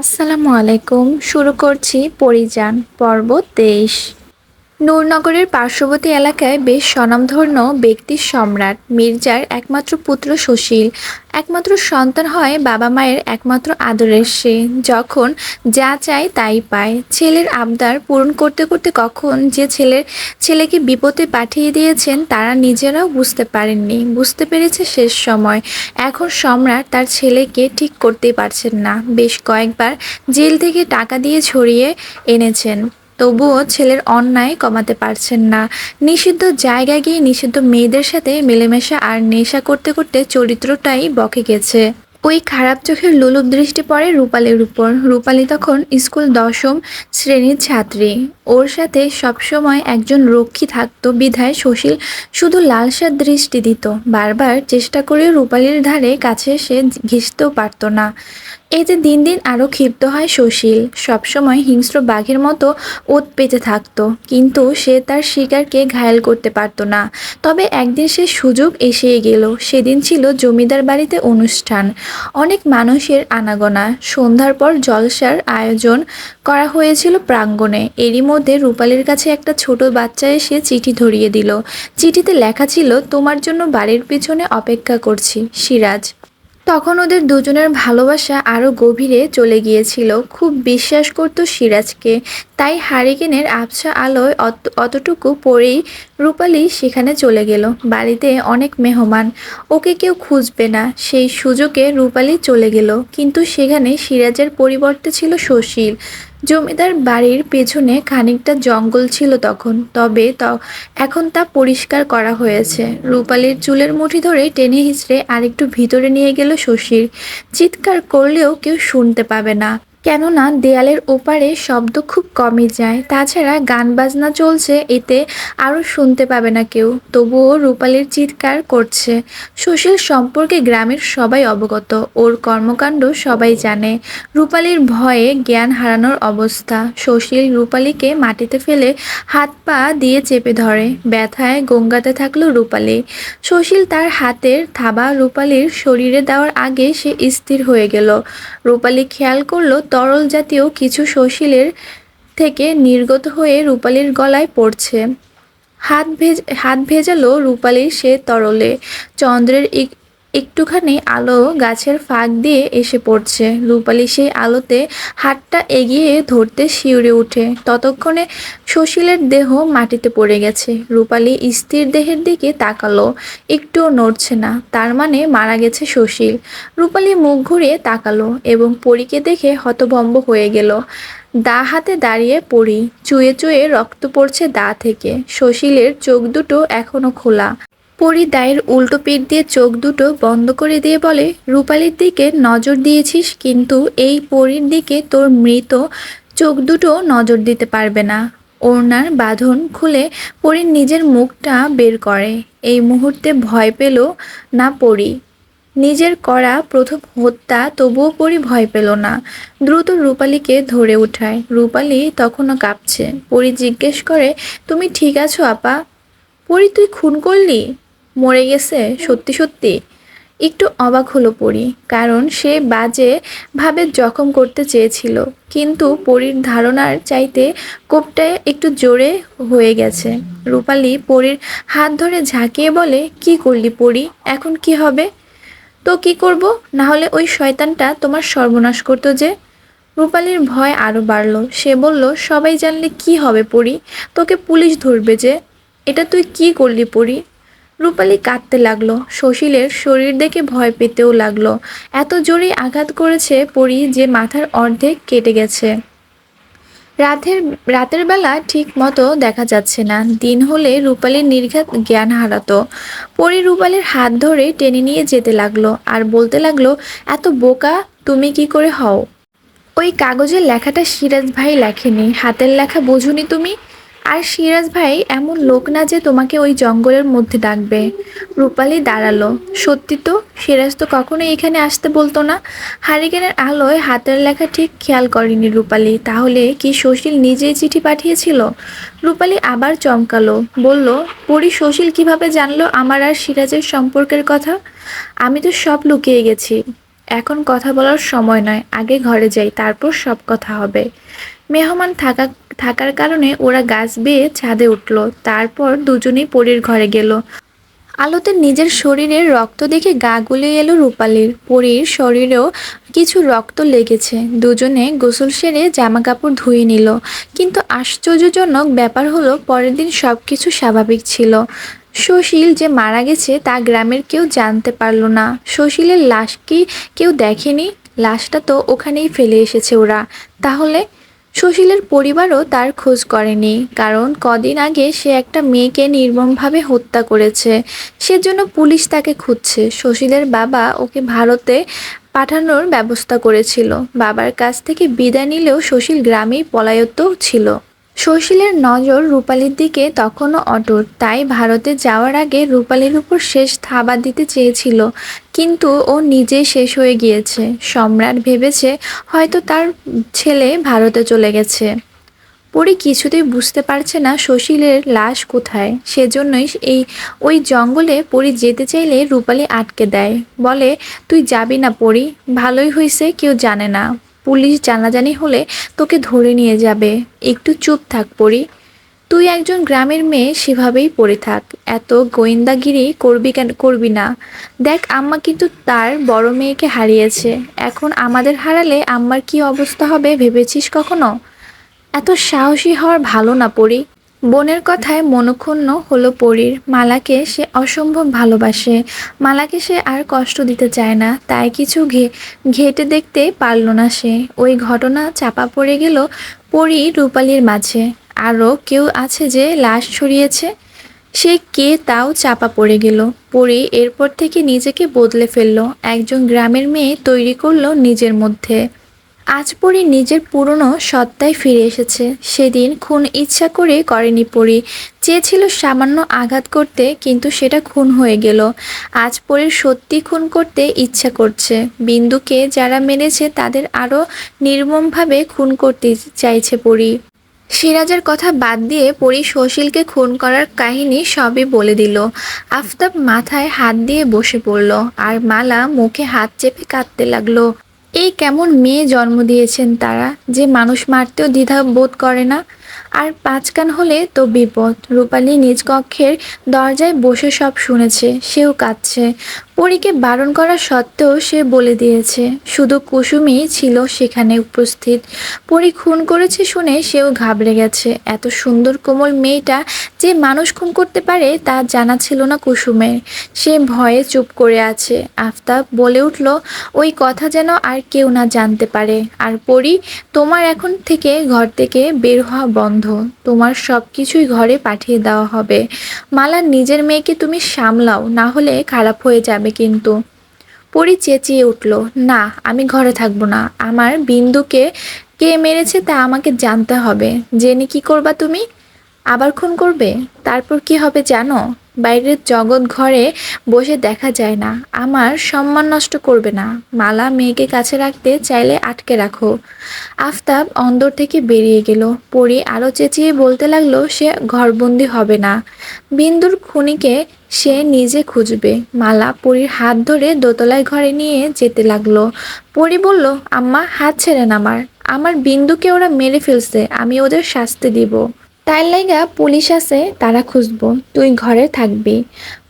আসসালামু আলাইকুম। শুরু করছি পরিযান পর্ব তেইশ। নূরনগরের পার্শ্ববর্তী এলাকায় বেশ স্বনামধন্য ব্যক্তির সম্রাট। মির্জার একমাত্র পুত্র সুশীল। একমাত্র সন্তান হয় বাবা মায়ের একমাত্র আদরের সে। যখন যা চায় তাই পায়। ছেলের আবদার পূরণ করতে করতে কখন যে ছেলের ছেলেকে বিপদে পাঠিয়ে দিয়েছেন তারা নিজেরাও বুঝতে পারেননি। বুঝতে পেরেছে শেষ সময়। এখন সম্রাট তার ছেলেকে ঠিক করতেই পারছেন না। বেশ কয়েকবার জেল থেকে টাকা দিয়ে ছড়িয়ে এনেছেন। তবুও ছেলের অন্যায় কমাতে পারছেন না। নিষিদ্ধ জায়গায় গিয়ে নিষিদ্ধ মেয়েদের সাথে মেলেমেশা আর নেশা করতে করতে চরিত্রটাই বকে গেছে। ওই খারাপ চোখের লোলুপ দৃষ্টি পড়ে রূপালীর উপর। রূপালী তখন স্কুল দশম শ্রেণির ছাত্রী। ওর সাথে সবসময় একজন রক্ষী থাকতো বিধায় সুশীল শুধু লালসার দৃষ্টি দিত। বারবার চেষ্টা করে রূপালির ধারে কাছে সে ঘেঁষতেও পারত না। এতে দিন দিন আরও ক্ষিপ্ত হয় সুশীল। সবসময় হিংস্র বাঘের মতো ওত পেতে থাকতো, কিন্তু সে তার শিকারকে ঘায়েল করতে পারত না। তবে একদিন সে সুযোগ এসেই গেল। সেদিন ছিল জমিদার বাড়িতে অনুষ্ঠান। অনেক মানুষের আনাগোনা। সন্ধ্যার পর জলসার আয়োজন করা হয়েছিল প্রাঙ্গণে। এরই মধ্যে রূপালীর কাছে একটা ছোট বাচ্চা এসে চিঠি ধরিয়ে দিল। চিঠিতে লেখা ছিল, তোমার জন্য বাড়ির পিছনে অপেক্ষা করছি, সিরাজ। তখন ওদের দুজনের ভালোবাসা আরও গভীরে চলে গিয়েছিল। খুব বিশ্বাস করত সিরাজকে। তাই হারিকেনের আবছা আলোয় অত, অতটুকু পরেই রূপালী সেখানে চলে গেল। বাড়িতে অনেক মেহমান। ওকে কেউ খুঁজবে না। সেই সুযোগে রূপালি চলে গেল। কিন্তু সেখানে সিরাজের পরিবর্তে ছিল সুশীল। জমিদার বাড়ির পেছনে খানিকটা জঙ্গল ছিল তখন। তবে ত এখন তা পরিষ্কার করা হয়েছে। রূপালির চুলের মুঠি ধরে টেনে হিঁচড়ে আরেকটু ভিতরে নিয়ে গেল শশীর চিৎকার করলেও কেউ শুনতে পাবে না। কেননা দেয়ালের ওপারে শব্দ খুব কমই যায়। তাছাড়া গান বাজনা চলছে, এতে আরও শুনতে পাবে না কেউ। তবুও রূপালীর চিৎকার করছে। সুশীল সম্পর্কে গ্রামের সবাই অবগত, ওর কর্মকাণ্ড সবাই জানে। রূপালির ভয়ে জ্ঞান হারানোর অবস্থা। সুশীল রূপালিকে মাটিতে ফেলে হাত পা দিয়ে চেপে ধরে। ব্যথায় গঙ্গাতে থাকল রূপালি। সুশীল তার হাতের থাবা রূপালির শরীরে দেওয়ার আগে সে স্থির হয়ে গেল। রূপালি খেয়াল করল তরল জাতীয় কিছু সশীলের থেকে নির্গত হয়ে রূপালির গলায় পড়ছে। হাত ভেজ, হাত ভেজালো রূপালীর সে তরলে। চন্দ্রের একটুখানি আলো গাছের ফাঁক দিয়ে এসে পড়ছে। রূপালি সেই আলোতে হাতটা এগিয়ে ধরতে শিউরে ওঠে ততক্ষণে সুশীলের দেহ মাটিতে পড়ে গেছে। রূপালী স্থির দেহের দিকে তাকালো। একটুও নড়ছে না। তার মানে মারা গেছে সুশীল। রূপালী মুখ ঘুরিয়ে তাকালো এবং পরীকে দেখে হতভম্ব হয়ে গেল। দা হাতে দাঁড়িয়ে পড়ি। চুয়ে চুয়ে রক্ত পড়ছে দা থেকে। সুশীলের চোখ দুটো এখনও খোলা। পরি দায়ের উল্টো পিঠ দিয়ে চোখ দুটো বন্ধ করে দিয়ে বলে, রূপালির দিকে নজর দিয়েছিস, কিন্তু এই পরীর দিকে তোর মৃত চোখ দুটো নজর দিতে পারবে না। ওড়নার বাঁধন খুলে পরীর নিজের মুখটা বের করে। এই মুহূর্তে ভয় পেল না পরি। নিজের করা প্রথম হত্যা তবুও পরি ভয় পেল না। দ্রুত রূপালীকে ধরে উঠায়। রূপালী তখনও কাঁপছে। পরি জিজ্ঞেস করে, তুমি ঠিক আছো, আপা? পরি, তুই খুন করলি? মরে গেছে, সত্যি সত্যি? একটু অবাক হলো পরি, কারণ সে বাজে ভাবে জখম করতে চেয়েছিল, কিন্তু পরীর ধারণার চাইতে কোপটা একটু জোরে হয়ে গেছে। রূপালি পরীর হাত ধরে ঝাঁকিয়ে বলে, কি করলি পরি? এখন কি হবে? তো কি করব? না হলে ওই শয়তানটা তোমার সর্বনাশ করতো যে? রূপালির ভয় আরও বাড়লো। সে বলল, সবাই জানলে কি হবে পরি? তোকে পুলিশ ধরবে যে। এটা তুই কি করলি পরি? রূপালী কাঁদতে লাগল। সুশীলের শরীর দেখে ভয় পেতেও লাগল। এত জোরে আঘাত করেছে পরি যে মাথার অর্ধেক কেটে গেছে। রাতের রাতের বেলা ঠিক মতো দেখা যাচ্ছে না। দিন হলে রূপালীর নির্ঘাত জ্ঞান হারাতো। পরি রূপালীর হাত ধরে টেনে নিয়ে যেতে লাগল আর বলতে লাগল, এত বোকা, তুমি কি করে হও? ওই কাগজের লেখাটা সিরাজ ভাই লেখেনি। হাতের লেখা বোঝুনি তুমি? আর সিরাজ ভাই, এমন লোক না যে তোমাকে ওই জঙ্গলের মধ্যে ডাকবে। রূপালি দাঁড়াল। সত্যি তো, সিরাজ তো কখনোই এখানে আসতে বলতো না। হারিকেনের আলোয় হাতের লেখা ঠিক খেয়াল করেনি রূপালি। তাহলে কি সুশীল নিজেই চিঠি পাঠিয়েছিল? রূপালি আবার চমকালো। বলল, পরি সুশীল কীভাবে জানলো আমার আর সিরাজের সম্পর্কের কথা? আমি তো সব লুকিয়ে গেছি। এখন কথা বলার সময় নয়। আগে ঘরে যাই, তারপর সব কথা হবে। মেহমান থাকা থাকার কারণে ওরা গাছ বেয়ে ছাদে উঠল। তারপর দুজনেই পরীর ঘরে গেল। আলোতে নিজের শরীরের রক্ত দেখে গা গুলে এলো রূপালীর। পরীর শরীরেও কিছু রক্ত লেগেছে। দুজনে গোসল সেরে জামা কাপড় ধুয়ে নিল। কিন্তু আশ্চর্যজনক ব্যাপার হলো, পরের দিন সব কিছু স্বাভাবিক ছিল। সুশীল যে মারা গেছে তা গ্রামের কেউ জানতে পারল না। সুশীলের লাশ কি কেউ দেখেনি? লাশটা তো ওখানেই ফেলে এসেছে ওরা। তাহলে সুশীলের পরিবারও তার খোঁজ করেনি, কারণ কদিন আগে সে একটা মেয়েকে নির্মমভাবে হত্যা করেছে। সেজন্য পুলিশ তাকে খুঁজছে। সুশীলের বাবা ওকে ভারতে পাঠানোর ব্যবস্থা করেছিল। বাবার কাছ থেকে বিদায় নিলেও সুশীল গ্রামেই পলায়ত ছিল। সুশীলের নজর রূপালীর দিকে তখনও অটুট। তাই ভারতে যাওয়ার আগে রূপালীর উপর শেষ থাবা দিতে চেয়েছিল। কিন্তু ও নিজেই শেষ হয়ে গিয়েছে। সম্রাট ভেবেছে হয়তো তার ছেলে ভারতে চলে গেছে। পরি কিছুতেই বুঝতে পারছে না সুশীলের লাশ কোথায়। সেজন্যই এই, ওই জঙ্গলে পরি যেতে চাইলে রূপালী আটকে দেয়। বলে, তুই যাবি না পরি। ভালোই হয়েছে কেউ জানে না। পুলিশ জানাজানি হলে তোকে ধরে নিয়ে যাবে। একটু চুপ থাক পড়ি তুই একজন গ্রামের মেয়ে, সেভাবেই পড়ে থাক। এত গোয়েন্দাগিরি করবি কেন, করবি না। দেখ, আম্মা কিন্তু তার বড় মেয়েকে হারিয়েছে। এখন আমাদের হারালে আম্মার কি অবস্থা হবে, ভেবেছিস কখনো? এত সাহসী হওয়ার ভালো না পড়ি বোনের কথায় মনক্ষুণ্ণ হলো পরীর। মালাকে সে অসম্ভব ভালোবাসে। মালাকে সে আর কষ্ট দিতে চায় না, তাই কিছু ঘে, ঘেটে দেখতে পারল না সে। ওই ঘটনা চাপা পড়ে গেল পরী রূপালির মাঝে। আরও কেউ আছে যে লাশ ছড়িয়েছে? সে কে তাও চাপা পড়ে গেল। পরে এরপর থেকে নিজেকে বদলে ফেলল। একজন গ্রামের মেয়ে তৈরি করল নিজের মধ্যে। আজ পরি নিজের পুরনো সত্তায় ফিরে এসেছে। সেদিন খুন ইচ্ছা করে করেনি পরি। চেয়েছিল সামান্য আঘাত করতে, কিন্তু সেটা খুন হয়ে গেল। আজ পরির সত্যি খুন করতে ইচ্ছা করছে। বিন্দুকে যারা মেরেছে, তাদের আরও নির্মমভাবে খুন করতে চাইছে পরি। সিরাজের কথা বাদ দিয়ে পরি সশীলকে খুন করার কাহিনী সবই বলে দিল। আফতাব মাথায় হাত দিয়ে বসে পড়ল, আর মালা মুখে হাত চেপে কাঁদতে লাগল। এই কেমন মেয়ে জন্ম দিয়েছেন তারা? যে মানুষ মারতেও দ্বিধা বোধ করে না। আর পাঁচকান হলে তো বিপদ। রূপালী নিজ কক্ষের দরজায় বসে সব শুনেছে, সেও কাঁদছে। পরীকে বারণ করা সত্ত্বেও সে বলে দিয়েছে, শুধু কুসুমই ছিল সেখানে উপস্থিত পরী খুন করেছে শুনে সেও ঘাবড়ে গেছে। এত সুন্দর কোমল মেয়েটা যে মানুষ খুন করতে পারে তা জানা ছিল না কুসুমের। সে ভয়ে চুপ করে আছে। আফতাব বলে উঠল, ওই কথা যেন আর কেউ না জানতে পারে। আর পরি, তোমার এখন থেকে ঘর থেকে বের হওয়া বন্ধ। তোমার সব কিছুই ঘরে পাঠিয়ে দেওয়া হবে। মালা নিজের মেয়েকে তুমি সামলাও, না হলে খারাপ হয়ে যাবে। কিন্তু। পরি চেঁচিয়ে উঠল, না, আমি ঘরে থাকব না। আমার বিন্দুকে কে মেরেছে তা আমাকে জানতে হবে। জেনে কি করবা তুমি? আবার খুন করবে? তারপর কি হবে জানো? বাইরের জগৎ ঘরে বসে দেখা যায় না। আমার সম্মান নষ্ট করবে না। মালা মেয়েকে কাছে রাখতে চাইলে আটকে রাখো। আফতাব অন্দর থেকে বেরিয়ে গেল। পরি আরও চেঁচিয়ে বলতে লাগল, সে ঘরবন্দি হবে না। বিন্দুর খুনিকে সে নিজে খুঁজবে। মালা পরীর হাত ধরে দোতলায় ঘরে নিয়ে যেতে লাগল। পরি বলল, আম্মা, হাত ছেড়েন আমার। আমার বিন্দুকে ওরা মেরে ফেলছে। আমি ওদের শাস্তি দিব। তাই লাইগা পুলিশ আছে, তারা খুঁজবো। তুই ঘরে থাকবি।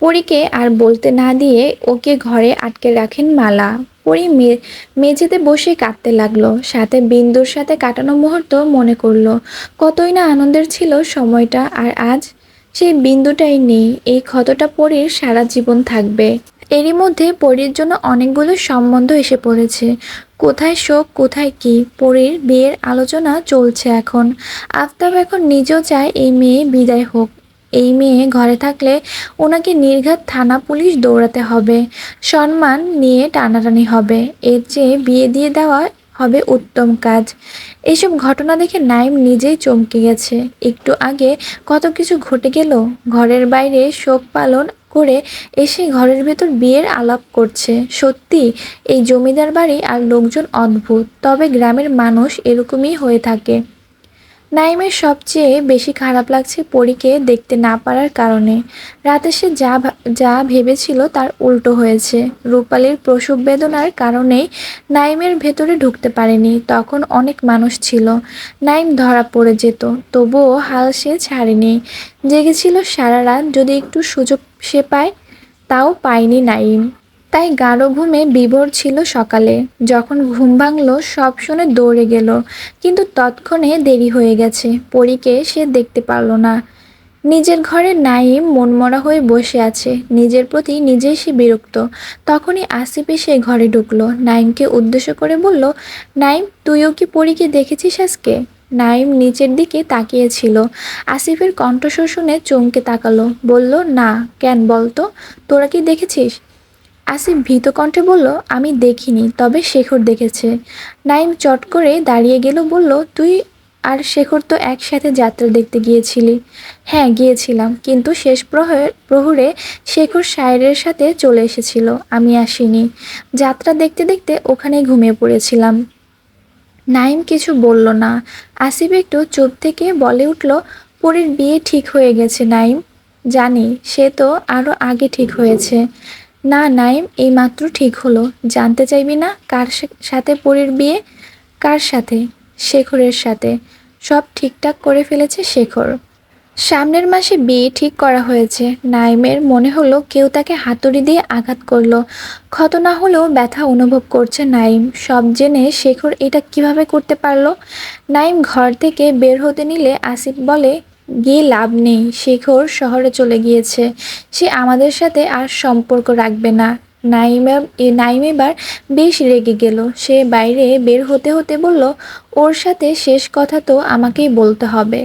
পরীকে আর বলতে না দিয়ে ওকে ঘরে আটকে রাখেন মালা। পরি মেঝেতে বসে কাঁদতে লাগল। সাথে বিন্দুর সাথে কাটানো মুহূর্ত মনে করল। কতই না আনন্দের ছিল সময়টা, আর আজ সেই বিন্দুটাই নেই। এই ক্ষতটা পরীর সারা জীবন থাকবে। এরই মধ্যে পরীর জন্য অনেকগুলো সম্বন্ধ এসে পড়েছে। কোথায় শোক, কোথায় কি? পরীর বিয়ের আলোচনা চলছে এখন। আফতাব এখন নিজেও চায় এই মেয়ে বিদায় হোক। এই মেয়ে ঘরে থাকলে ওনাকে নির্ঘাত থানা পুলিশ দৌড়াতে হবে। সম্মান নিয়ে টানাটানি হবে। এর চেয়ে বিয়ে দিয়ে দেওয়া হবে উত্তম কাজ। এইসব ঘটনা দেখে নাইম নিজেই চমকে গেছে। একটু আগে কত কিছু ঘটে গেল। ঘরের বাইরে শোক পালন করে এসে ঘরের ভেতর বিয়ের আলাপ করছে। সত্যি, এই জমিদার বাড়ি আর লোকজন অদ্ভুত, তবে গ্রামের মানুষ এরকমই হয়ে থাকে। নাইমের সবচেয়ে বেশি খারাপ লাগছে পরীকে দেখতে না পারার কারণে। রাতে সে যা যা ভেবেছিল তার উল্টো হয়েছে। রূপালীর প্রসব বেদনার কারণেই নাইমের ভেতরে ঢুকতে পারেনি, তখন অনেক মানুষ ছিল। নাইম ধরা পড়ে যেত, তবুও হাল সে ছাড়েনি। জেগেছিল সারা রাত, যদি একটু সুযোগ সে পায়, তাও পায়নি নাইম তাই গাঢ় ঘুমে বিভোর ছিল সকালে। যখন ঘুম ভাঙল, সব শুনে দৌড়ে গেল। কিন্তু তৎক্ষণে দেরি হয়ে গেছে। পরীকে সে দেখতে পারল না। নিজের ঘরে নাইম মনমরা হয়ে বসে আছে। নিজের প্রতি নিজেই সে বিরক্ত। তখনই আসিফ এসে ঘরে ঢুকলো। নাইমকে উদ্দেশ্য করে বলল নাইম তুইও কি পরীকে দেখেছিস আজকে? নাইম নিচের দিকে তাকিয়েছিল। আসিফের কণ্ঠস্বর শুনে চমকে তাকালো। বলল, না, কেন বলতো? তোরা কি দেখেছিস? আসিফ ভীত কণ্ঠে বলল, আমি দেখিনি, তবে শেখর দেখেছে। নাইম চট করে দাঁড়িয়ে গেল, বলল, তুই আর শেখর তো একসাথে যাত্রা দেখতে গিয়েছিলি। হ্যাঁ গিয়েছিলাম, কিন্তু শেষ প্রহর প্রহরে শেখর শায়েরের সাথে চলে এসেছিল, আমি আসিনি। যাত্রা দেখতে দেখতে ওখানেই ঘুমিয়ে পড়েছিলাম। নাইম কিছু বলল না। আসিফ একটু চুপ থেকে বলে উঠল, পরীর বিয়ে ঠিক হয়ে গেছে, নাইম। জানি, সে তো আরও আগে ঠিক হয়েছে। না, নাইম এইমাত্র ঠিক হলো। জানতে চাইবি না কার সাথে পরীর বিয়ে? কার সাথে? শেখরের সাথে। সব ঠিকঠাক করে ফেলেছে শেখর। সামনের মাসে বিয়ে ঠিক করা হয়েছে। নাইমের মনে হলো কেউ তাকে হাতুড়ি দিয়ে আঘাত করল। ক্ষত না হলেও ব্যথা অনুভব করছে নাইম। সব জেনে শেখর এটা কীভাবে করতে পারল? নাইম ঘর থেকে বের হতে নিলে আসিফ বলে, গিয়ে লাভ নেই। শেখর শহরে চলে গিয়েছে। সে আমাদের সাথে আর সম্পর্ক রাখবে না। নাইম নাইম এবার বেশ রেগে গেল। সে বাইরে বের হতে হতে বলল, ওর সাথে শেষ কথা তো আমাকেই বলতে হবে।